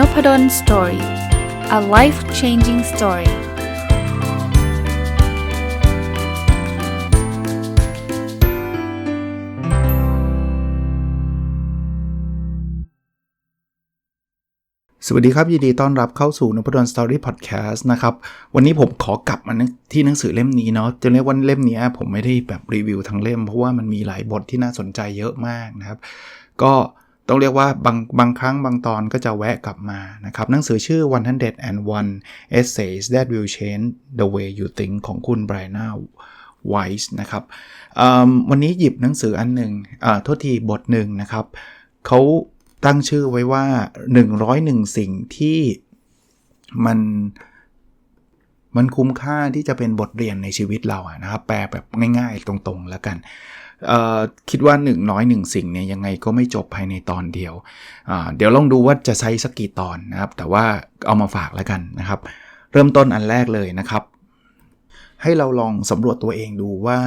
n o p ด d o สตอรี่ a life changing story สวัสดีครับยินดีต้อนรับเข้าสู่นพดลสตอรี่พอดแคสต์นะครับ วันนี้ผมขอกลับมาที่หนังสือเล่มนี้เนาะจะเรียกว่าเล่มนี้ผมไม่ได้แบบรีวิวทั้งเล่ม เพราะว่ามันมีหลายบทที่น่าสนใจเยอะมากนะครับ ก็ ต้องเรียกว่าบางบางครั้งบางตอนก็จะแวะกลับมานะครับ หนังสือชื่อ101 Essays That Will Change the Way You Think ของคุณ Brianna Weiss นะครับวันนี้หยิบหนังสืออันหนึ่งโทษทีบทหนึ่งนะครับเขาตั้งชื่อไว้ว่า 101 สิ่งที่มันมันคุ้มค่าที่จะเป็นบทเรียนในชีวิตเราอะนะครับ แปลแบบง่ายๆตรงๆแล้วกัน คิดว่า1นึ่งน้อยหนึ่งสิ่งเนี่ยยังไงก็ไม่จบภายในตอนเดียว เดี๋ยวลองดูว่าจะใช้สักกี่ตอนนะครับ แต่ว่าเอามาฝากแล้วกันนะครับ เริ่มต้นอันแรกเลยนะครับ ให้เราลองสำรวจตัวเองดูว่า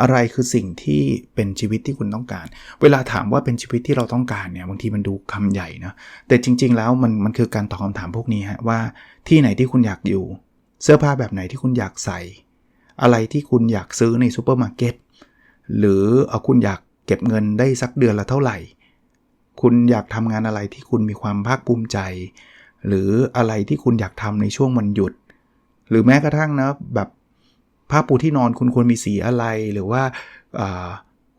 อะไรคือสิ่งที่เป็นชีวิตที่คุณต้องการ เวลาถามว่าเป็นชีวิตที่เราต้องการเนี่ยบางทีมันดูคำใหญ่นะแต่จริง ๆ แล้วมันมันคือการตอบคำถามพวกนี้ฮะว่าที่ไหนที่คุณอยากอยู่ เสื้อผ้าแบบไหนที่คุณอยากใส่ อะไรที่คุณอยากซื้อในซูเปอร์มาร์เก็ต หรือเอาคุณอยากเก็บเงินได้สักเดือนละเท่าไหร่ คุณอยากทำงานอะไรที่คุณมีความภาคภูมิใจ หรืออะไรที่คุณอยากทำในช่วงวันหยุด หรือแม้กระทั่งนะแบบผ้าปูที่นอนคุณควรมีสีอะไรหรือว่า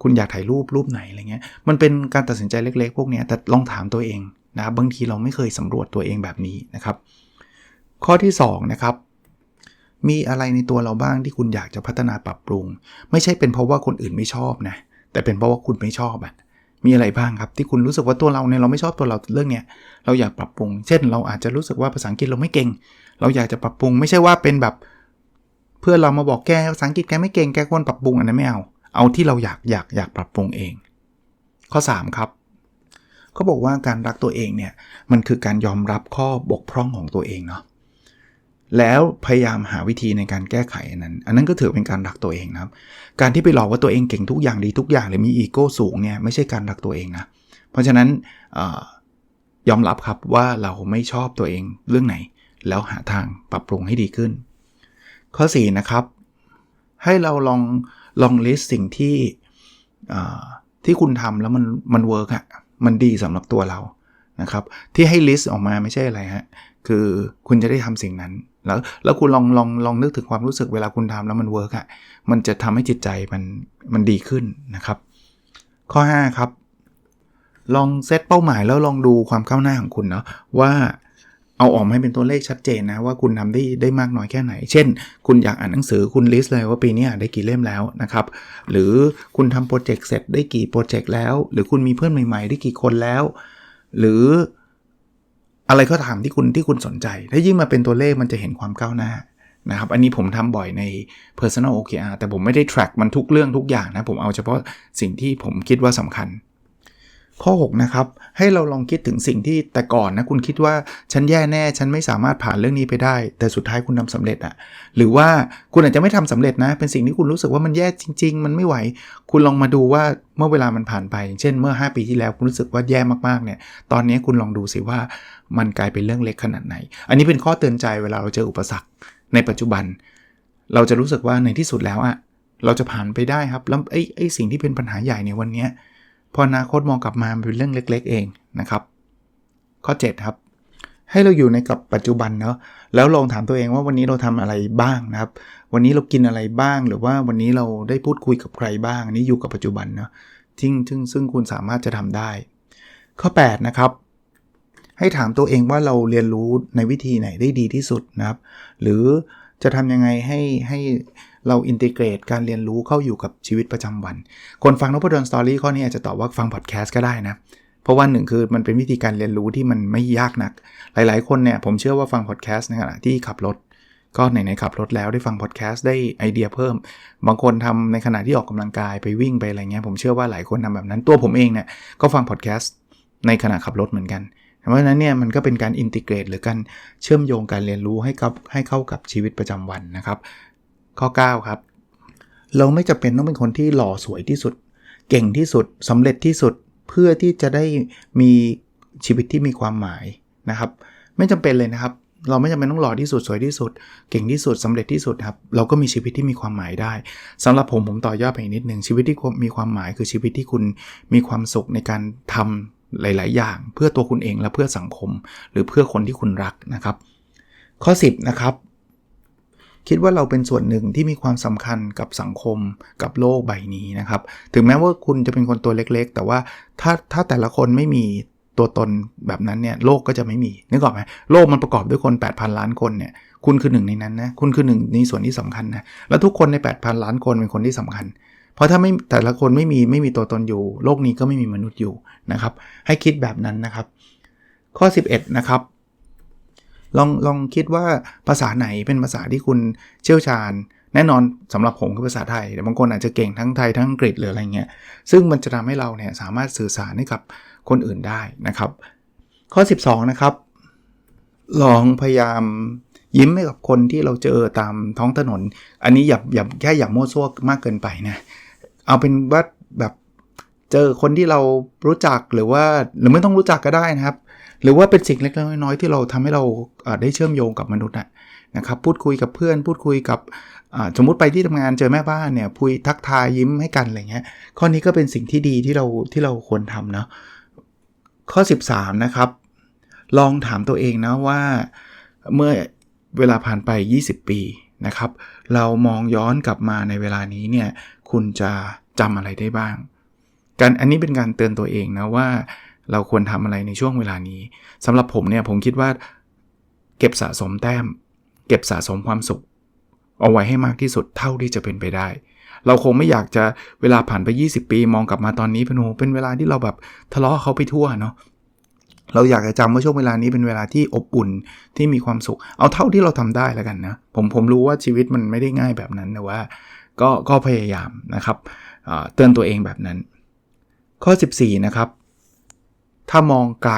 คุณอยากถ่ายรูปรูปไหนอะไรเงี้ย มันเป็นการตัดสินใจเล็ก ๆ พวกนี้แต่ลองถามตัวเองนะบางทีเราไม่เคยสำรวจตัวเองแบบนี้นะครับ ข้อที่2นะครับ มีอะไรในตัวเราบ้างที่คุณอยากจะพัฒนาปรับปรุง ไม่ใช่เป็นเพราะว่าคนอื่นไม่ชอบนะ แต่เป็นเพราะว่าคุณไม่ชอบอะมีอะไรบ้างครับที่คุณรู้สึกว่าตัวเราเนี่ยเราไม่ชอบตัวเราเรื่องเนี้ยเราอยากปรับปรุง เช่น เราอาจจะรู้สึกว่าภาษาอังกฤษเราไม่เก่ง เราอยากจะปรับปรุง ไม่ใช่ว่าเป็นแบบ เพื่อเรามาบอกแกภาษาอังกฤษแกไม่เก่งแกควรปรับปรุงอันนั้นไม่เอา เอาที่เราอยากอยากอยากปรับปรุงเอง ข้อ 3 ครับเขาบอกว่าการรักตัวเองเนี่ยมันคือการยอมรับข้อบกพร่องของตัวเองเนาะ แล้วพยายามหาวิธีในการแก้ไขอันนั้น อันนั้นก็ถือเป็นการรักตัวเองนะครับ การที่ไปหลอกว่าตัวเองเก่งทุกอย่างดีทุกอย่างหรือมีอีโก้สูงเนี่ยไม่ใช่การรักตัวเองนะ เพราะฉะนั้นอยอมรับครับว่าเราไม่ชอบตัวเองเรื่องไหน แล้วหาทางปรับปรุงให้ดีขึ้น ข้อ 4 นะครับ ให้เราลองลองลิสต์สิ่งที่ที่คุณทำแล้วมันมันเวิร์กอะมันดีสำหรับตัวเรานะครับ ที่ให้ลิสต์ออกมาไม่ใช่อะไรฮะ คือคุณจะได้ทำสิ่งนั้น แล้วแล้วคุณลองลองลองนึกถึงความรู้สึกเวลาคุณทำแล้วมันเวิร์กอะ่ะมันจะทำให้จิตใจมันมันดีขึ้นนะครับ ข้อ 5 ครับ ลองเซตเป้าหมายแล้วลองดูความก้าวหน้าของคุณเนาะว่าเอาออกมาให้เป็นตัวเลขชัดเจนนะว่าคุณทำได้ได้มากน้อยแค่ไหน เช่น คุณอยากอ่านหนังสือคุณลิสต์เลยว่าปีนี้อ่านได้กี่เล่มแล้วนะครับ หรือคุณทำโปรเจกต์เสร็จได้กี่โปรเจกต์แล้ว หรือคุณมีเพื่อนใหม่ ๆ ได้กี่คนแล้ว หรือ อะไรก็ตามที่คุณที่คุณสนใจ ถ้ายิ่งมาเป็นตัวเลขมันจะเห็นความก้าวหน้านะครับ อันนี้ผมทำบ่อยใน personal OKR แต่ผมไม่ได้ track มันทุกเรื่องทุกอย่างนะ ผมเอาเฉพาะสิ่งที่ผมคิดว่าสำคัญ ข้อ 6 นะครับ ให้เราลองคิดถึงสิ่งที่แต่ก่อนนะคุณคิดว่าฉันแย่แน่ ฉันไม่สามารถผ่านเรื่องนี้ไปได้ แต่สุดท้ายคุณทาสำเร็จอะหรือว่าคุณอาจจะไม่ทำสำเร็จนะ เป็นสิ่งที่คุณรู้สึกว่ามันแย่จริง ๆ มันไม่ไหว คุณลองมาดูว่าเมื่อเวลามันผ่านไป เช่นเมื่อ 5 ปีที่แล้วคุณรู้สึกว่าแย่มากๆเนี่ยตอนนี้คุณลองดูสิว่ามันกลายเป็นเรื่องเล็กขนาดไหน อันนี้เป็นข้อเตือนใจเวลาเราเจออุปสรรค ในปัจจุบัน เราจะรู้สึกว่าในที่สุดแล้วอะเราจะผ่านไปได้ครับแล้วไอ้ไอ้สิ่งที่เป็นปัญหาใหญ่ในวันนี้ พออนาคตมองกลับมาเป็นเรื่องเล็ก ๆ เองนะครับ ข้อ 7 ครับ ให้เราอยู่ในกับปัจจุบันเนาะแล้วลองถามตัวเองว่าวันนี้เราทำอะไรบ้างนะครับ วันนี้เรากินอะไรบ้าง หรือว่าวันนี้เราได้พูดคุยกับใครบ้างนี่อยู่กับปัจจุบันเนาะซึ่งซึ่งซึ่งคุณสามารถจะทำได้ ข้อ 8 นะครับให้ถามตัวเองว่าเราเรียนรู้ในวิธีไหนได้ดีที่สุดนะครับ หรือจะทำยังไงให้ให้ เราอินทิเกรตการเรียนรู้เข้าอยู่กับชีวิตประจำวัน คนฟังนพดลสตอรี่ข้อนี้อาจจะตอบว่าฟังพอดแคสต์ก็ได้นะ เพราะว่าหนึ่งคือมันเป็นวิธีการเรียนรู้ที่มันไม่ยากนัก หลายๆ คนเนี่ยผมเชื่อว่าฟังพอดแคสต์ในขณะที่ขับรถ ก็ไหนๆขับรถแล้วได้ฟังพอดแคสต์ได้ไอเดียเพิ่ม บางคนทำในขณะที่ออกกำลังกายไปวิ่งไปอะไรเงี้ยผมเชื่อว่าหลายคนทำแบบนั้นตัวผมเองเนี่ยก็ฟังพอดแคสต์ในขณะขับรถเหมือนกันเพราะฉะนั้นเนี่ยมันก็เป็นการอินทิเกรตหรือการเชื่อมโยงการเรียนรู้ให้กับให้เข้ากับชีวิตประจำวันนะครับ ข้อ 9 ครับ เราไม่จำเป็นต้องเป็นคนที่หล่อสวยที่สุด เก่งที่สุดสำเร็จที่สุดเพื่อที่จะได้มีชีวิตที่มีความหมายนะครับ ไม่จำเป็นเลยนะครับ เราไม่จำเป็นต้องหล่อที่สุดสวยที่สุด เก่งที่สุดสำเร็จที่สุดครับเราก็มีชีวิตที่มีความหมายได้สำหรับผมผมต่อยอดไปอีกนิดหนึ่งชีวิตที่มีความหมายคือชีวิตที่คุณมีความสุขในการทำหลาย ๆ อย่าง เพื่อตัวคุณเองและเพื่อสังคม หรือเพื่อคนที่คุณรักนะครับ ข้อ 10 นะครับ คิดว่าเราเป็นส่วนหนึ่งที่มีความสำคัญกับสังคมกับโลกใบนี้นะครับ ถึงแม้ว่าคุณจะเป็นคนตัวเล็กๆ แต่ว่าถ้าถ้าแต่ละคนไม่มีตัวตนแบบนั้นเนี่ยโลกก็จะไม่มีนึกออกไหมโลกมันประกอบด้วยคน 8,000 ล้านคนเนี่ยคุณคือหนึ่งในนั้นนะคุณคือหนึ่งในส่วนที่สำคัญนะแล้วทุกคนใน 8,000 ล้านคนเป็นคนที่สำคัญ เพราะถ้าไม่แต่ละคนไม่มีไม่มีตัวตนอยู่ โลกนี้ก็ไม่มีมนุษย์อยู่นะครับ ให้คิดแบบนั้นนะครับ ข้อ 11 นะครับ ลองลองคิดว่าภาษาไหนเป็นภาษาที่คุณเชี่ยวชาญ แน่นอนสำหรับผมคือภาษาไทยแต่บางคนอาจจะเก่งทั้งไทยทั้งอังกฤษหรืออะไรเงี้ยซึ่งมันจะทำให้เราเนี่ยสามารถสื่อสารให้กับคนอื่นได้นะครับ ข้อ 12 นะครับ ลองพยายามยิ้มให้กับคนที่เราเจอตามท้องถนน อันนี้อย่าอย่าแค่อย่าโม้ซั่วมากเกินไปนะเอาเป็นว่าแบบเจอคนที่เรารู้จักหรือว่าหรือไม่ต้องรู้จักก็ได้นะครับ หรือว่าเป็นสิ่งเล็กๆน้อยๆที่เราทำให้เราได้เชื่อมโยงกับมนุษย์นะครับพูดคุยกับเพื่อน พูดคุยกับสมมุติไปที่ทำงานเจอแม่บ้านเนี่ยพูดทักทายยิ้มให้กันอะไรเงี้ยข้อนี้ก็เป็นสิ่งที่ดีที่เราที่เราควรทำเนาะข้อ 13 นะครับ ลองถามตัวเองนะว่าเมื่อเวลาผ่านไป 20 ปีนะครับ เรามองย้อนกลับมาในเวลานี้เนี่ยคุณจะจำอะไรได้บ้าง การอันนี้เป็นการเตือนตัวเองนะว่า เราควรทำอะไรในช่วงเวลานี้สำหรับผมเนี่ยผมคิดว่า เก็บสะสมแต้ม เก็บสะสมความสุข เอาไว้ให้มากที่สุดเท่าที่จะเป็นไปได้ เราคงไม่อยากจะเวลาผ่านไป 20 ปี มองกลับมาตอนนี้เป็นโหเป็นเวลาที่เราแบบทะเลาะเขาไปทั่วเนาะเราอยากจะจำว่าช่วงเวลานี้เป็นเวลาที่อบอุ่นที่มีความสุข เอาเท่าที่เราทำได้แล้วกันนะผมผมรู้ว่าชีวิตมันไม่ได้ง่ายแบบนั้นแต่ว่า ก็ก็พยายามนะครับเตือนตัวเองแบบนั้น ข้อ 14 นะครับ ถ้ามองไกล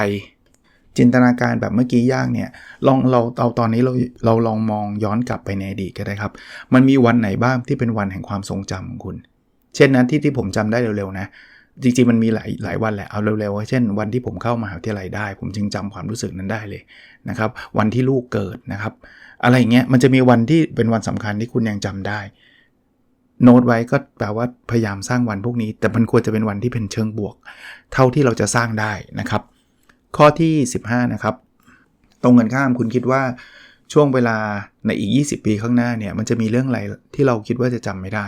จินตนาการแบบเมื่อกี้ยากเนี่ยลองเราเอาตอนนี้เราเราลองมองย้อนกลับไปในอดีตก็ได้ครับ มันมีวันไหนบ้างที่เป็นวันแห่งความทรงจำของคุณ เช่นนั้นที่ที่ผมจำได้เร็วๆนะจริงๆมันมีหลายหลายวันแหละเอาเร็วๆเช่น วันที่ผมเข้ามหาวิทยาลัยได้ ผมจึงจำความรู้สึกนั้นได้เลยนะครับ วันที่ลูกเกิดนะครับ อะไรเงี้ยมันจะมีวันที่เป็นวันสำคัญที่คุณยังจำได้ โน้ตไว้ก็แปลว่าพยายามสร้างวันพวกนี้ แต่มันควรจะเป็นวันที่เป็นเชิงบวก เท่าที่เราจะสร้างได้นะครับ ข้อที่ 15 นะครับ ตรงกันข้ามคุณคิดว่าช่วงเวลาในอีก 20 ปีข้างหน้าเนี่ยมันจะมีเรื่องอะไรที่เราคิดว่าจะจำไม่ได้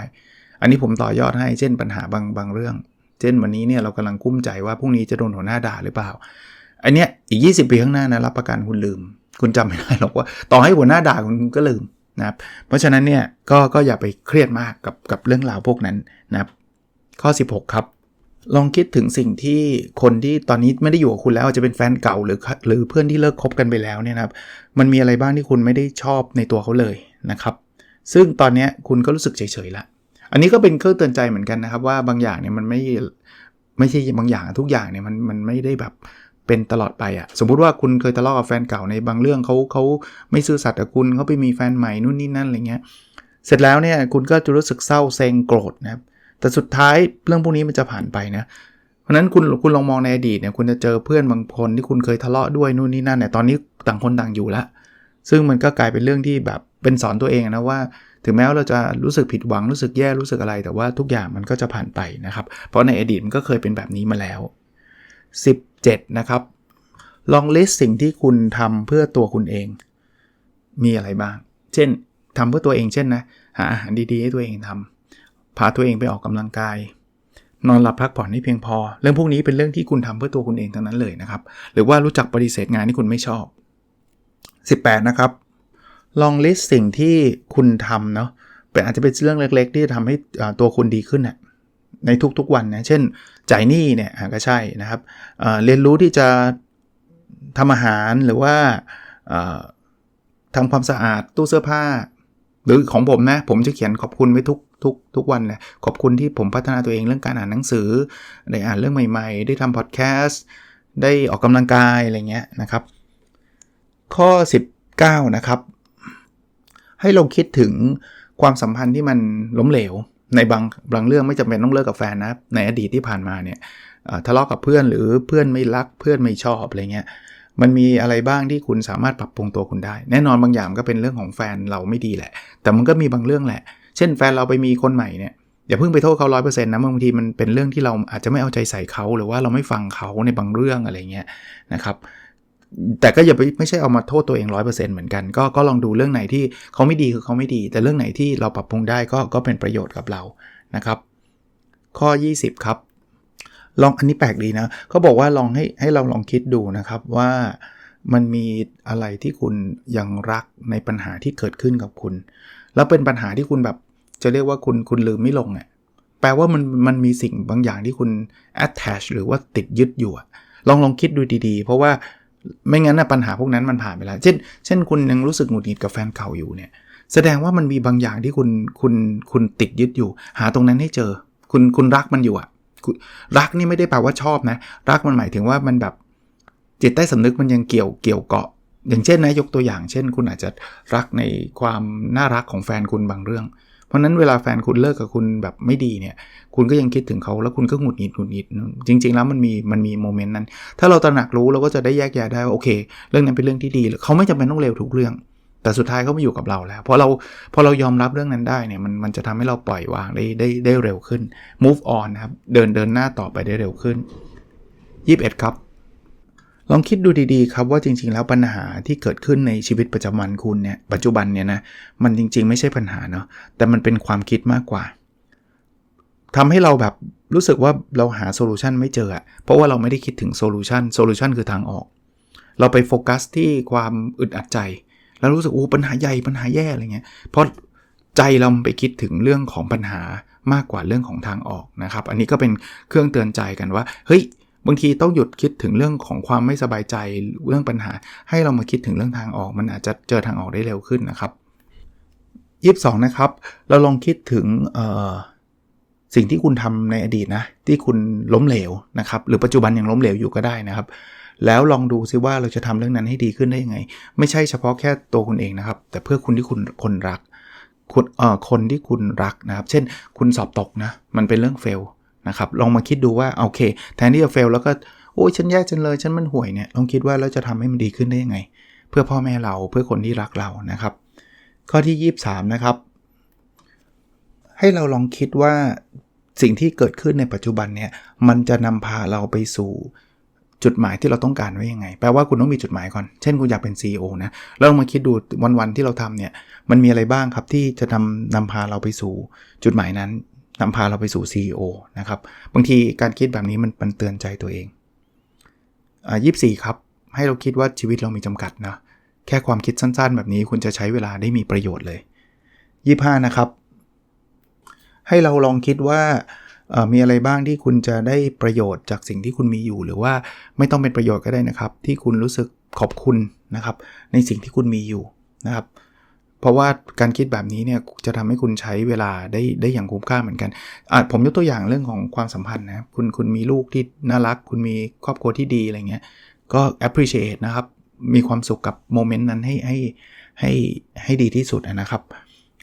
อันนี้ผมต่อยอดให้เช่นปัญหาบางบางเรื่อง เช่นวันนี้เนี่ยเรากำลังกุ้มใจว่าพรุ่งนี้จะโดนหัวหน้าด่าหรือเปล่า อันเนี้ยอีก 20 ปีข้างหน้านะรับประกันคุณลืม คุณจำไม่ได้หรอกว่า ต่อให้หัวหน้าด่าคุณก็ลืม นะครับเพราะฉะนั้นเนี่ยก็ก็อย่าไปเครียดมากกับกับเรื่องราวพวกนั้นนะครับข้อ 16 ครับ ลองคิดถึงสิ่งที่คนที่ตอนนี้ไม่ได้อยู่กับคุณแล้วจะเป็นแฟนเก่าหรือหรือเพื่อนที่เลิกคบกันไปแล้วเนี่ยนะครับ มันมีอะไรบ้างที่คุณไม่ได้ชอบในตัวเขาเลยนะครับ ซึ่งตอนนี้คุณก็รู้สึกเฉยๆละอันนี้ก็เป็นเครื่องเตือนใจเหมือนกันนะครับว่าบางอย่างเนี่ยมันไม่ไม่ใช่บางอย่างทุกอย่างเนี่ยมันมันไม่ได้แบบ เป็นตลอดไปอะสมมุติว่าคุณเคยทะเลาะกับแฟนเก่าในบางเรื่องเขาเขาไม่ซื่อสัตย์กับคุณเขาไปมีแฟนใหม่นู่นนี่นั่นอะไรเงี้ยเสร็จแล้วเนี่ยคุณก็จะรู้สึกเศร้าเซ็งโกรธนะครับแต่สุดท้ายเรื่องพวกนี้มันจะผ่านไปนะเพราะนั้นคุณคุณลองมองในอดีตเนี่ยคุณจะเจอเพื่อนบางคนที่คุณเคยทะเลาะด้วยนู่นนี่นั่นเนี่ยตอนนี้ต่างคนต่างอยู่ล้วซึ่งมันก็กลายเป็นเรื่องที่แบบเป็นสอนตัวเองนะว่า ถึงแม้ว่าเราจะรู้สึกผิดหวังรู้สึกแย่รู้สึกอะไร แต่ว่าทุกอย่างมันก็จะผ่านไปนะครับ เพราะในอดีตมันก็เคยเป็นแบบนี้มาแล้ว 7. นะครับลองลิสต์สิ่งที่คุณทำเพื่อตัวคุณเอง มีอะไรบ้าง เช่นทำเพื่อตัวเองเช่นนะหาอาหารดีๆให้ตัวเองทำพาตัวเองไปออกกำลังกาย นอนหลับพักผ่อนให้เพียงพอ เรื่องพวกนี้เป็นเรื่องที่คุณทำเพื่อตัวคุณเองทั้งนั้นเลยนะครับ หรือว่ารู้จักปฏิเสธงานที่คุณไม่ชอบ 18 นะครับ ลองลิสต์สิ่งที่คุณทำเนาะเป็นอาจจะเป็นเรื่องเล็ก ๆ ที่ทำให้ตัวคุณดีขึ้นน่ยในทุกๆวันนะ เช่น จ่ายหนี้เนี่ยก็ใช่นะครับเเรียนรู้ที่จะทำอาหารหรือว่าทำความสะอาดตู้เสื้อผ้า หรือของผมนะ ผมจะเขียนขอบคุณไว้ทุกทุกทุกวันเลยขอบคุณที่ผมพัฒนาตัวเองเรื่องการอ่านหนังสือ ได้อ่านเรื่องใหม่ ๆ ได้ทำพอดแคสต์ได้ออกกำลังกายอะไรเงี้ยนะครับ ข้อ 19 นะครับ ให้เราคิดถึงความสัมพันธ์ที่มันล้มเหลว ในบางบางเรื่องไม่จำเป็นต้องเลิกกับแฟนนะ ในอดีตที่ผ่านมาเนี่ยทะเลาะกับเพื่อนหรือเพื่อนไม่รักเพื่อนไม่ชอบอะไรเงี้ยมันมีอะไรบ้างที่คุณสามารถปรับปรุงตัวคุณได้ แน่นอนบางอย่างก็เป็นเรื่องของแฟนเราไม่ดีแหละ แต่มันก็มีบางเรื่องแหละ เช่นแฟนเราไปมีคนใหม่เนี่ยอย่าเพิ่งไปโทษเขาร้อยเปอร์เซ็นต์นะบางทีมันเป็นเรื่องที่เราอาจจะไม่เอาใจใส่เขาหรือว่าเราไม่ฟังเขาในบางเรื่องอะไรเงี้ยนะครับ แต่ก็อย่าไปไม่ใช่เอามาโทษตัวเองร้อยเปอร์เซ็นต์เหมือนกัน ก็ก็ลองดูเรื่องไหนที่เขาไม่ดีคือเขาไม่ดี แต่เรื่องไหนที่เราปรับปรุงได้ก็ก็เป็นประโยชน์กับเรานะครับ ข้อ 20 ครับ ลองอันนี้แปลกดีนะเขาบอกว่าลองให้ให้เราลองคิดดูนะครับว่ามันมีอะไรที่คุณยังรักในปัญหาที่เกิดขึ้นกับคุณ แล้วเป็นปัญหาที่คุณแบบจะเรียกว่าคุณคุณลืมไม่ลงอะ่ะแปลว่ามันมันมีสิ่งบางอย่างที่คุณ attach หรือว่าติดยึดอยู่ลองลองคิดดูดีๆ เพราะว่า ไม่งั้นนะปัญหาพวกนั้นมันผ่านไปแล้ว เช่น เช่นคุณยังรู้สึกหงุดหงิดกับแฟนเก่าอยู่เนี่ย แสดงว่ามันมีบางอย่างที่คุณคุณคุณติดยึดอยู่ หาตรงนั้นให้เจอ คุณคุณรักมันอยู่อะรักนี่ไม่ได้แปลว่าชอบนะ รักมันหมายถึงว่ามันแบบจิตใต้สำนึกมันยังเกี่ยวเกี่ยวเกาะ อย่างเช่นนะยกตัวอย่าง เช่น คุณอาจจะรักในความน่ารักของแฟนคุณบางเรื่อง เพราะนั้นเวลาแฟนคุณเลิกกับคุณแบบไม่ดีเนี่ย คุณก็ยังคิดถึงเขาแล้วคุณก็หงุดหงิดหงุดหงิดจริง ๆ แล้วมันมีมันมีโมเมนต์นั้น ถ้าเราตระหนักรู้เราก็จะได้แยกแยะได้ว่าโอเค เรื่องนั้นเป็นเรื่องที่ดีเขาไม่จำเป็นต้องเร็วทุกเรื่อง แต่สุดท้ายเขามาอยู่กับเราแล้วพอเราพอเรายอมรับเรื่องนั้นได้เนี่ยมันมันจะทำให้เราปล่อยวางได้ได้ได้เร็วขึ้น move on นะครับเดินเดินหน้าต่อไปได้เร็วขึ้น 21 ครับ ลองคิดดูดีๆครับว่าจริงๆ แล้วปัญหาที่เกิดขึ้นในชีวิตประจำวันคุณเนี่ยปัจจุบันเนี่ยนะมันจริงๆ ไม่ใช่ปัญหาเนาะแต่มันเป็นความคิดมากกว่าทำให้เราแบบรู้สึกว่าเราหาโซลูชันไม่เจอเพราะว่าเราไม่ได้คิดถึงโซลูชันโซลูชันคือทางออก เราไปโฟกัสที่ความอึดอัดใจ แล้วรู้สึกโอ้ปัญหาใหญ่ปัญหาแย่อะไรเงี้ยเพราะใจเราไปคิดถึงเรื่องของปัญหามากกว่าเรื่องของทางออกนะครับ อันนี้ก็เป็นเครื่องเตือนใจกันว่า เฮ้ย บางทีต้องหยุดคิดถึงเรื่องของความไม่สบายใจเรื่องปัญหา ให้เรามาคิดถึงเรื่องทางออก มันอาจจะเจอทางออกได้เร็วขึ้นนะครับยีิบสองนะครับ เราลองคิดถึงสิ่งที่คุณทำในอดีตนะ ที่คุณล้มเหลวนะครับ หรือปัจจุบันยังล้มเหลวอยู่ก็ได้นะครับ แล้วลองดูซิว่าเราจะทำเรื่องนั้นให้ดีขึ้นได้ยังไง ไม่ใช่เฉพาะแค่ตัวคุณเองนะครับ แต่เพื่อคุณที่คุณคนรักคุณเอ่อคนที่คุณรักนะครับ เช่น คุณสอบตกนะ มันเป็นเรื่องเฟล นะครับลองมาคิดดูว่าโอเคแทนที่จะเฟลแล้วก็โอ้ยฉันแย่จังเลยฉันมันห่วยเนี่ยลองคิดว่าเราจะทำให้มันดีขึ้นได้ยังไง เพื่อพ่อแม่เราเพื่อคนที่รักเรานะครับ ข้อที่ 23 นะครับ ให้เราลองคิดว่าสิ่งที่เกิดขึ้นในปัจจุบันเนี่ยมันจะนำพาเราไปสู่จุดหมายที่เราต้องการไว้ยังไง แปลว่าคุณต้องมีจุดหมายก่อน เช่นคุณอยากเป็น CEO นะแล้วมาคิดดูวันๆที่เราทำเนี่ย มันมีอะไรบ้างครับที่จะนำนำพาเราไปสู่จุดหมายนั้น นำพาเราไปสู่ CEO นะครับ บางทีการคิดแบบนี้มันมันเตือนใจตัวเองอ่ายีครับ ให้เราคิดว่าชีวิตเรามีจำกัดนะ แค่ความคิดสั้นๆ แบบนี้คุณจะใช้เวลาได้มีประโยชน์เลย 25 นะครับ ให้เราลองคิดว่ามีอะไรบ้างที่คุณจะได้ประโยชน์จากสิ่งที่คุณมีอยู่ หรือว่าไม่ต้องเป็นประโยชน์ก็ได้นะครับ ที่คุณรู้สึกขอบคุณนะครับ ในสิ่งที่คุณมีอยู่นะครับ เพราะว่าการคิดแบบนี้เนี่ยจะทำให้คุณใช้เวลาได้ได้อย่างคุ้มค่าเหมือนกันอะผมยกตัวอย่างเรื่องของความสัมพันธ์นะคุณคุณมีลูกที่น่ารัก คุณมีครอบครัวที่ดีอะไรเงี้ยก็ appreciate นะครับ มีความสุขกับโมเมนต์นั้นให้ให้ให้ให้ดีที่สุดนะครับ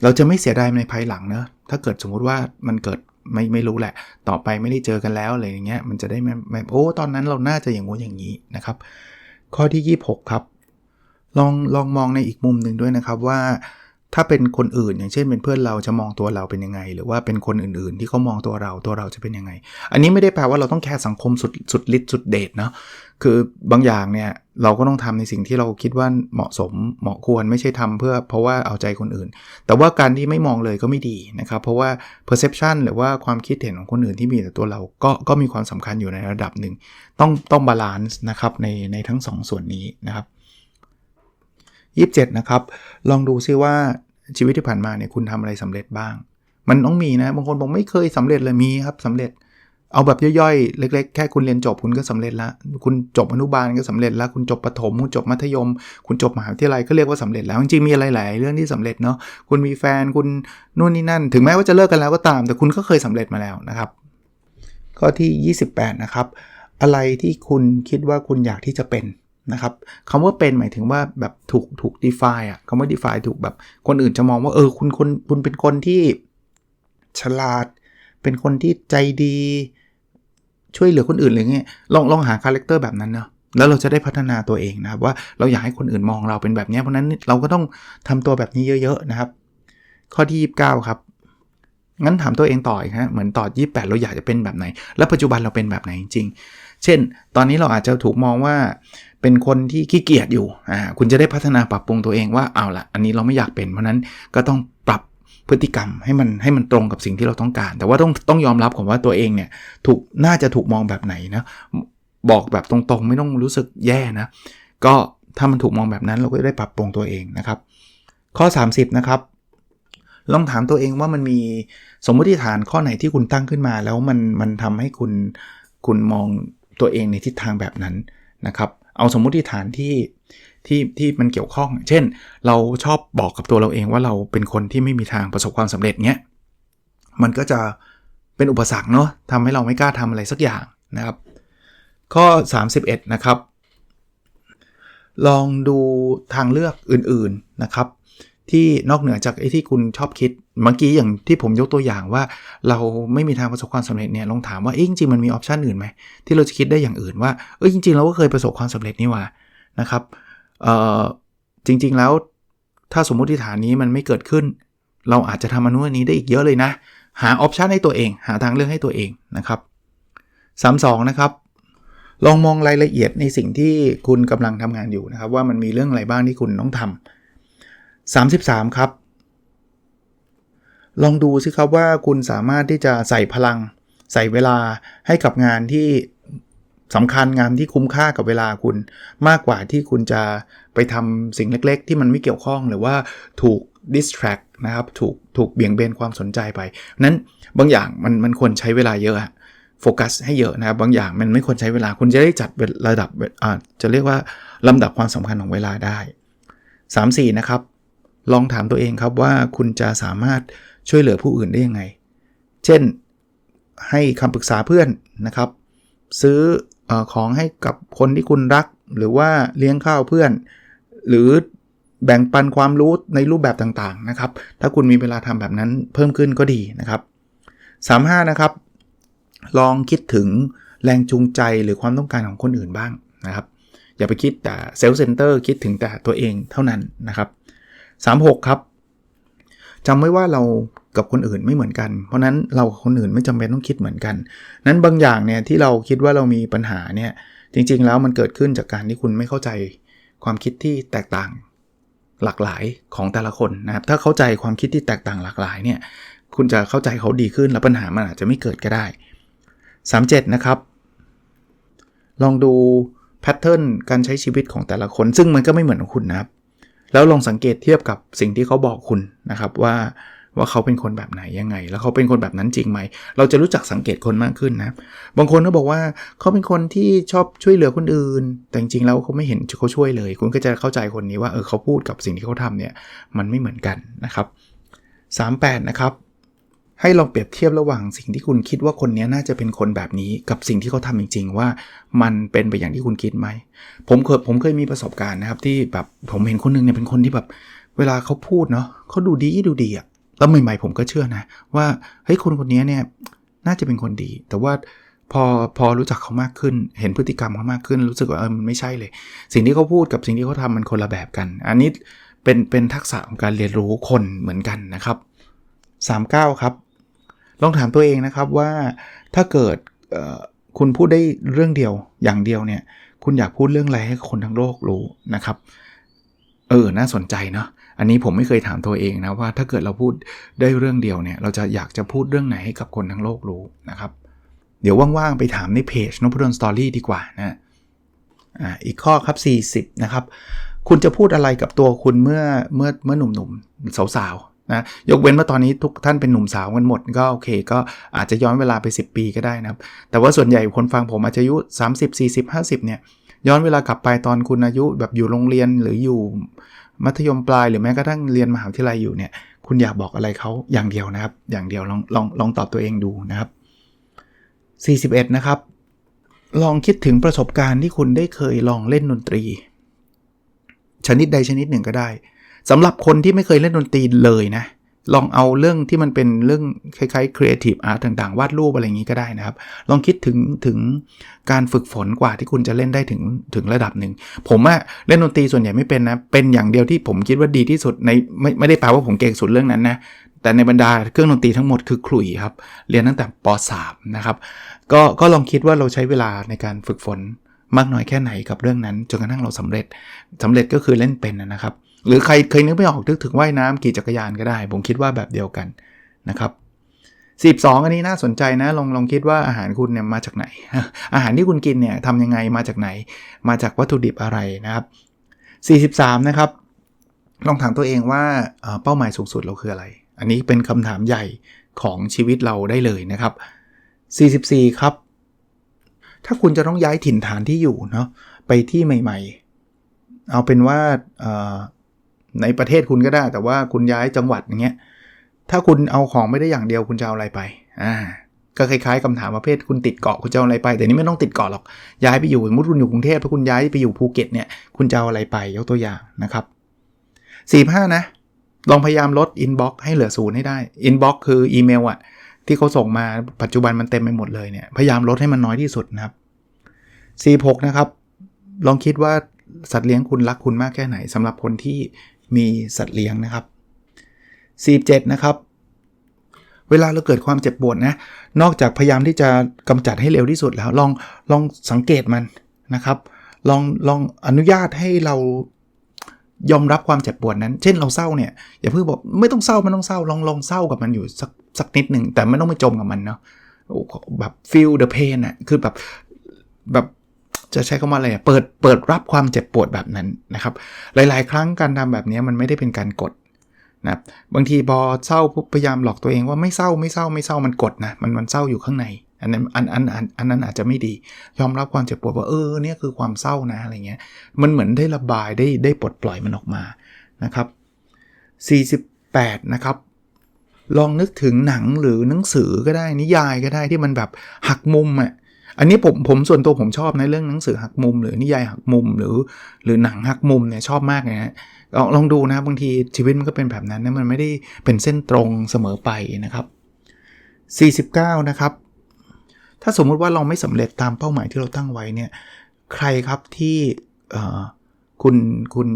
เราจะไม่เสียดายในภายหลังเนะถ้าเกิดสมมุติว่ามันเกิดไม่ไม่รู้แหละ ต่อไปไม่ได้เจอกันแล้วอะไรอย่างเงี้ยมันจะได้ไม่โอ้ตอนนั้นเราน่าจะอย่างงู้นอย่างนี้นะครับ ข้อที่ 26 ครับ ลองลองมองในอีกมุมหนึ่งด้วยนะครับว่า ถ้าเป็นคนอื่นอย่างเช่นเป็นเพื่อนเราจะมองตัวเราเป็นยังไง หรือว่าเป็นคนอื่นๆ ที่เขามองตัวเราตัวเราจะเป็นยังไง อันนี้ไม่ได้แปลว่าเราต้องแคร์สังคมสุดสุดฤทธิ์สุดเดชเนาะคือบางอย่างเนี่ยเราก็ต้องทำในสิ่งที่เราคิดว่าเหมาะสมเหมาะควรไม่ใช่ทำเพื่อเพราะว่าเอาใจคนอื่น แต่ว่าการที่ไม่มองเลยก็ไม่ดีนะครับ เพราะว่า perception หรือว่าความคิดเห็นของคนอื่นที่มีแต่ตัวเราก็ก็มีความสำคัญอยู่ในระดับหนึ่ง ต้องต้องบาลานซ์นะครับในในทั้ง2ส่วนนี้นะครับ 27 นะครับ ลองดูซิว่าชีวิตที่ผ่านมาเนี่ยคุณทำอะไรสำเร็จบ้าง มันต้องมีนะ บางคนบอกไม่เคยสำเร็จเลยมีครับสำเร็จ เอาแบบย่อยๆ เล็ก ๆ แค่คุณเรียนจบคุณก็สำเร็จละ คุณจบอนุบาลก็สำเร็จแล้วคุณจบประถมคุณจบมัธยม คุณจบมหาวิทยาลัยก็เรียกว่าสำเร็จแล้ว จริงๆมีอะไรหลายเรื่องที่สำเร็จเนาะ คุณมีแฟนคุณนู่นนี่นั่น ถึงแม้ว่าจะเลิกกันแล้วก็ตาม แต่คุณก็เคยสำเร็จมาแล้วนะครับ ข้อที่ 28 นะครับ อะไรที่คุณคิดว่าคุณอยากที่จะเป็น นะครับคำว่าเป็นหมายถึงว่าแบบถูกถูก define อะคำว่า define ถูกแบบคนอื่นจะมองว่าเออคุณคนคุณเป็นคนที่ฉลาด เป็นคนที่ใจดี ช่วยเหลือคนอื่นอะไรเงี้ยลองลองหาคาแรคเตอร์แบบนั้นเนาะแล้วเราจะได้พัฒนาตัวเองนะครับว่าเราอยากให้คนอื่นมองเราเป็นแบบนี้เพราะนั้นเราก็ต้องทำตัวแบบนี้เยอะ ๆ นะครับ ข้อที่ 29 ครับ งั้นถามตัวเองต่ออีกฮะเหมือนต่อ 28 เราอยากจะเป็นแบบไหน แล้วปัจจุบันเราเป็นแบบไหนจริงๆ เช่น ตอนนี้เราอาจจะถูกมองว่าเป็นคนที่ขี้เกียจอยู่อ่าคุณจะได้พัฒนาปรับปรุงตัวเองว่าเอาละอันนี้เราไม่อยากเป็นเพราะนั้นก็ต้องปรับพฤติกรรมให้มันให้มันตรงกับสิ่งที่เราต้องการ แต่ว่าต้องต้องยอมรับก่อนว่าตัวเองเนี่ยถูกน่าจะถูกมองแบบไหนนะบอกแบบตรงๆ ไม่ต้องรู้สึกแย่นะก็ถ้ามันถูกมองแบบนั้นเราก็ได้ปรับปรุงตัวเองนะครับ ข้อ 30 นะครับ ลองถามตัวเองว่ามันมีสมมติฐานข้อไหนที่คุณตั้งขึ้นมา แล้วมันมันทำให้คุณคุณมองตัวเองในทิศทางแบบนั้นนะครับ เอาสมมติฐานที่ที่ที่มันเกี่ยวข้อง เช่น เราชอบบอกกับตัวเราเองว่าเราเป็นคนที่ไม่มีทางประสบความสำเร็จเนี้ย มันก็จะเป็นอุปสรรคเนาะทำให้เราไม่กล้าทำอะไรสักอย่างนะครับ ข้อ 31 นะครับ ลองดูทางเลือกอื่นๆนะครับ ที่นอกเหนือจากไอ้ที่คุณชอบคิดเมื่อกี้อย่างที่ผมยกตัวอย่างว่า เราไม่มีทางประสบความสำเร็จเนี่ยลองถามว่าเอ๊ะจริงๆมันมีออปชันอื่นไหมที่เราจะคิดได้อย่างอื่นว่าเอ้ยจริงๆเราก็เคยประสบความสำเร็จนี่ว่านะครับเอ่อจริง ๆแล้วถ้าสมมติฐานนี้มันไม่เกิดขึ้น เราอาจจะทำอนุนนี้ได้อีกเยอะเลยนะ หาออปชันให้ตัวเอง หาทางเลือกให้ตัวเองนะครับ32นะครับลองมองรายละเอียดในสิ่งที่คุณกำลังทำงานอยู่นะครับ ว่ามันมีเรื่องอะไรบ้างที่คุณต้องทำ 33 ครับ ลองดูสิครับว่าคุณสามารถที่จะใส่พลัง ใส่เวลาให้กับงานที่สำคัญงานที่คุ้มค่ากับเวลาคุณมากกว่าที่คุณจะไปทำสิ่งเล็กๆ ที่มันไม่เกี่ยวข้องหรือว่าถูก distract นะครับถูกถูกเบี่ยงเบนความสนใจไป นั้นบางอย่างมันมันควรใช้เวลาเยอะโฟกัสให้เยอะนะครับบางอย่างมันไม่ควรใช้เวลาคุณจะได้จัดระดับจะเรียกว่าลำดับความสำคัญของเวลาได้ 3-4 นะครับ ลองถามตัวเองครับว่าคุณจะสามารถช่วยเหลือผู้อื่นได้ยังไง เช่นให้คำปรึกษาเพื่อนนะครับ ซื้ออของให้กับคนที่คุณรัก หรือว่าเลี้ยงข้าวเพื่อน หรือแบ่งปันความรู้ในรูปแบบต่างๆนะครับ ถ้าคุณมีเวลาทำแบบนั้นเพิ่มขึ้นก็ดีนะครับ 35 นะครับ ลองคิดถึงแรงจูงใจหรือความต้องการของคนอื่นบ้างนะครับ อย่าไปคิดแต่เซลล์เซนเตอร์คิดถึงแต่ตัวเองเท่านั้นนะครับ 36 ครับจำไว้ว่าเรากับคนอื่นไม่เหมือนกัน เพราะนั้นเรากับคนอื่นไม่จำเป็นต้องคิดเหมือนกัน นั้นบางอย่างเนี่ยที่เราคิดว่าเรามีปัญหาเนี่ยจริง ๆ แล้วมันเกิดขึ้นจากการที่คุณไม่เข้าใจความคิดที่แตกต่างหลากหลายของแต่ละคนนะครับ ถ้าเข้าใจความคิดที่แตกต่างหลากหลายเนี่ยคุณจะเข้าใจเขาดีขึ้นแล้วปัญหามันอาจจะไม่เกิดก็ได้ 37 นะครับ ลองดูแพทเทิร์นการใช้ชีวิตของแต่ละคน ซึ่งมันก็ไม่เหมือนของคุณนะครับ แล้วลองสังเกตเทียบกับสิ่งที่เขาบอกคุณนะครับว่าว่าเขาเป็นคนแบบไหนยังไง แล้วเขาเป็นคนแบบนั้นจริงไหม เราจะรู้จักสังเกตคนมากขึ้นนะ บางคนก็บอกว่าเขาเป็นคนที่ชอบช่วยเหลือคนอื่น แต่จริงๆแล้วเขาไม่เห็นเขาช่วยเลย คุณก็จะเข้าใจคนนี้ว่าเออเขาพูดกับสิ่งที่เขาทำเนี่ยมันไม่เหมือนกันนะครับ 38 นะครับ ให้ลองเปรียบเทียบระหว่างสิ่งที่คุณคิดว่าคนนี้น่าจะเป็นคนแบบนี้กับสิ่งที่เขาทำจริง ๆ ว่ามันเป็นไปอย่างที่คุณคิดไหม ผมเคยผมเคยมีประสบการณ์นะครับที่แบบผมเห็นคนนึงเนี่ยเป็นคนที่แบบเวลาเขาพูดเนาะเขาดูดีดูดีอะตอนใหม่ๆผมก็เชื่อนะ ว่าเฮ้ยคนคนนี้เนี่ยน่าจะเป็นคนดี แต่ว่าพอพอรู้จักเขามากขึ้น เห็นพฤติกรรมเขามากขึ้น รู้สึกว่าเออมันไม่ใช่เลย สิ่งที่เขาพูดกับสิ่งที่เขาทามันคนละแบบกัน อันนี้เป็นเป็นทักษะของการเรียนรู้คนเหมือนกันนะครับ 39 ครับ ลองถามตัวเองนะครับว่าถ้าเกิดคุณพูดได้เรื่องเดียวอย่างเดียวเนี่ย คุณอยากพูดเรื่องอะไรให้คนทั้งโลกรู้นะครับ เออ น่าสนใจเนาะอันนี้ผมไม่เคยถามตัวเองนะว่าถ้าเกิดเราพูดได้เรื่องเดียวเนี่ย เราจะอยากจะพูดเรื่องไหนให้กับคนทั้งโลกรู้นะครับ เดี๋ยวว่างๆไปถามในเพจนพดลสตอรี่ดีกว่านะอ่าอีกข้อครับ 40 นะครับ คุณจะพูดอะไรกับตัวคุณเมื่อเมื่อเมื่อหนุ่มๆสาวๆ นะยกเว้นว่าตอนนี้ทุกท่านเป็นหนุ่มสาวกันหมด ก็โอเค ก็อาจจะย้อนเวลาไป 10 ปีก็ได้นะครับ แต่ว่าส่วนใหญ่คนฟังผมอาจจะอายุ 30 40 50 เนี่ย ย้อนเวลากลับไปตอนคุณอายุแบบอยู่โรงเรียนหรืออยู่มัธยมปลายหรือแม้กระทั่งเรียนมหาวิทยาลัยอยู่เนี่ย คุณอยากบอกอะไรเขาอย่างเดียวนะครับ อย่างเดียวลองลองลองตอบตัวเองดูนะครับ 41 นะครับ ลองคิดถึงประสบการณ์ที่คุณได้เคยลองเล่นดนตรี ชนิดใดชนิดหนึ่งก็ได้ สำหรับคนที่ไม่เคยเล่นดนตรีเลยนะ ลองเอาเรื่องที่มันเป็นเรื่องคล้ายๆ creative art ต่างๆ วาดรูปอะไรอย่างนี้ก็ได้นะครับ ลองคิดถึงถึงการฝึกฝนกว่าที่คุณจะเล่นได้ถึงถึงระดับหนึ่ง ผมอะเล่นดนตรีส่วนใหญ่ไม่เป็นนะ เป็นอย่างเดียวที่ผมคิดว่าดีที่สุดในไม่ไม่ได้แปลว่าผมเก่งสุดเรื่องนั้นนะแต่ในบรรดาเครื่องดนตรีทั้งหมดคือขลุ่ยครับ เรียนตั้งแต่ป .3 นะครับ ก็ก็ลองคิดว่าเราใช้เวลาในการฝึกฝนมากน้อยแค่ไหนกับเรื่องนั้นจนกระทั่งเราสำเร็จสำเร็จก็คือเล่นเป็นนะครับ หรือใครเคยนึกไม่ออกนึกถึงว่ายน้ำขี่จักรยานก็ได้ ผมคิดว่าแบบเดียวกันนะครับ42อันนี้น่าสนใจนะลองลองคิดว่าอาหารคุณเนี่ยมาจากไหน อาหารที่คุณกินเนี่ยทำยังไงมาจากไหน มาจากวัตถุดิบอะไรนะครับ 43 นะครับ ลองถามตัวเองว่าเป้าหมายสูงสุดเราคืออะไร อันนี้เป็นคำถามใหญ่ของชีวิตเราได้เลยนะครับ 44 ครับ ถ้าคุณจะต้องย้ายถิ่นฐานที่อยู่เนาะไปที่ใหม่ ๆ เอาเป็นว่า ในประเทศคุณก็ได้ แต่ว่าคุณย้ายจังหวัดอย่างเงี้ยถ้าคุณเอาของไม่ได้อย่างเดียวคุณจะเอาอะไรไปอ่าก็คล้ายๆคำถามประเภทคุณติดเกาะคุณจะเอาอะไรไป แต่นี่ไม่ต้องติดเกาะหรอกย้ายไปอยู่สมมติคุณอยู่กรุงเทพถ้าคุณย้ายไปอยู่ภูเก็ตเนี่ยคุณจะเอาอะไรไปยกตัวอย่างนะครับ45นะลองพยายามลด inbox ให้เหลือศูนย์ให้ได้ inbox คืออีเมลอะที่เขาส่งมาปัจจุบันมันเต็มไปหมดเลยเนี่ยพยายามลดให้มันน้อยที่สุดนะครับ46นะครับลองคิดว่าสัตว์เลี้ยงคุณรักคุณมากแค่ไหนสำหรับคนที่ มีสัตว์เลี้ยงนะครับ47นะครับเวลาเราเกิดความเจ็บปวดนะ นอกจากพยายามที่จะกำจัดให้เร็วที่สุดแล้วลองลองสังเกตมันนะครับ ลองลองอนุญาตให้เรายอมรับความเจ็บปวดนั้น เช่นเราเศร้าเนี่ยอย่าเพิ่งบอกไม่ต้องเศร้าไม่ต้องเศร้าลองลองเศร้ากับมันอยู่สักสักนิดหนึ่งแต่ไม่ต้องไปจมกับมันเนาะแบบ feel the pain อะคือแบบแบบ จะใช้คำว่าอะไรอะเปิดเปิดรับความเจ็บปวดแบบนั้นนะครับ หลาย ๆ ครั้งการทำแบบนี้มันไม่ได้เป็นการกดนะบางทีพอเศร้าพยายามหลอกตัวเองว่าไม่เศร้าไม่เศร้าไม่เศร้ามันกดนะมันมันเศร้าอยู่ข้างใน อันนั้นอันอันอันอันนั้นอาจจะไม่ดี ยอมรับความเจ็บปวดว่าเออเนี่ยคือความเศร้านะอะไรเงี้ยมันเหมือนได้ระบายได้ได้ปลดปล่อยมันออกมานะครับ 48 นะครับลองนึกถึงหนังหรือหนังสือก็ได้นิยายก็ได้ที่มันแบบหักมุมอะ อันนี้ผมผมส่วนตัวผมชอบนะเรื่องหนังสือหักมุม หรือนิยายหักมุมหรือ หรือหนังหักมุมเนี่ยชอบมากเลยนะลองลองดูนะบางทีชีวิตมันก็เป็นแบบนั้นนะมันไม่ได้เป็นเส้นตรงเสมอไปนะครับ 49 นะครับ ถ้าสมมุติว่าเราไม่สำเร็จตามเป้าหมายที่เราตั้งไว้เนี่ยใครครับที่คุณคุณ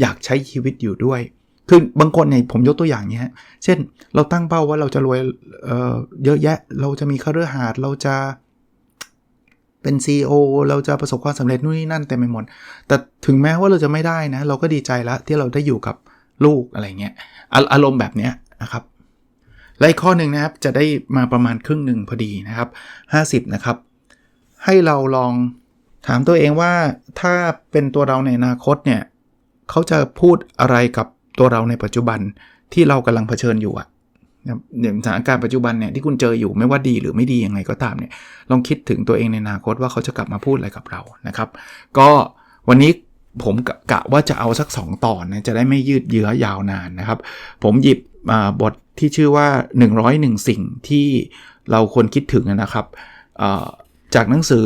อยากใช้ชีวิตอยู่ด้วย คือบางคนเนี่ยผมยกตัวอย่างเนี้ฮะเช่น เราตั้งเป้าว่าเราจะรวยเเยอะแยะ เราจะมีคารือหาดเราจะเป็น CEO เราจะประสบความสำเร็จนู่นนี่นั่นเต็มไปหมด แต่ถึงแม้ว่าเราจะไม่ได้นะ เราก็ดีใจแล้วที่เราได้อยู่กับลูกอะไรเงี้ยอาอารมณ์แบบเนี้ยนะครับและอีกข้อหนึ่งนะครับจะได้มาประมาณครึ่งหนึ่งพอดีนะครับ 50 นะครับ ให้เราลองถามตัวเองว่าถ้าเป็นตัวเราในอนาคตเนี่ยเขาจะพูดอะไรกับตัวเราในปัจจุบันที่เรากำลังเผชิญอยู่อะ อย่างสถานการณ์ปัจจุบันเนี่ยที่คุณเจออยู่ไม่ว่าดีหรือไม่ดียังไงก็ตามเนี่ยลองคิดถึงตัวเองในอนาคตว่าเขาจะกลับมาพูดอะไรกับเรานะครับ ก็วันนี้ผมกะว่าจะเอาสัก 2 ตอนนะจะได้ไม่ยืดเยื้อยาวนานนะครับ ผมหยิบบทที่ชื่อว่า 101 สิ่งที่เราควรคิดถึงนะครับจากหนังสือ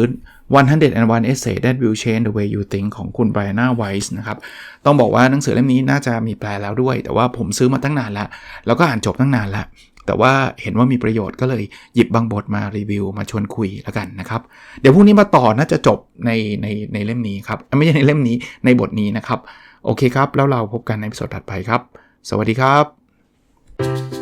101 Essay That Will Change the Way You Think ของคุณไบรนาไวส์นะครับ ต้องบอกว่าหนังสือเล่มนี้น่าจะมีแปลแล้วด้วย แต่ว่าผมซื้อมาตั้งนานแล้วแล้วก็อ่านจบตั้งนานแล้วแต่ว่าเห็นว่ามีประโยชน์ก็เลยหยิบบางบทมารีวิวมาชวนคุยแล้วกันนะครับ เดี๋ยวพรุ่งนี้มาต่อน่าจะจบในในในเล่มนี้ครับ ไม่ใช่ในเล่มนี้ในบทนี้นะครับ โอเคครับ แล้วเราพบกันในสดถัดไปครับ สวัสดีครับ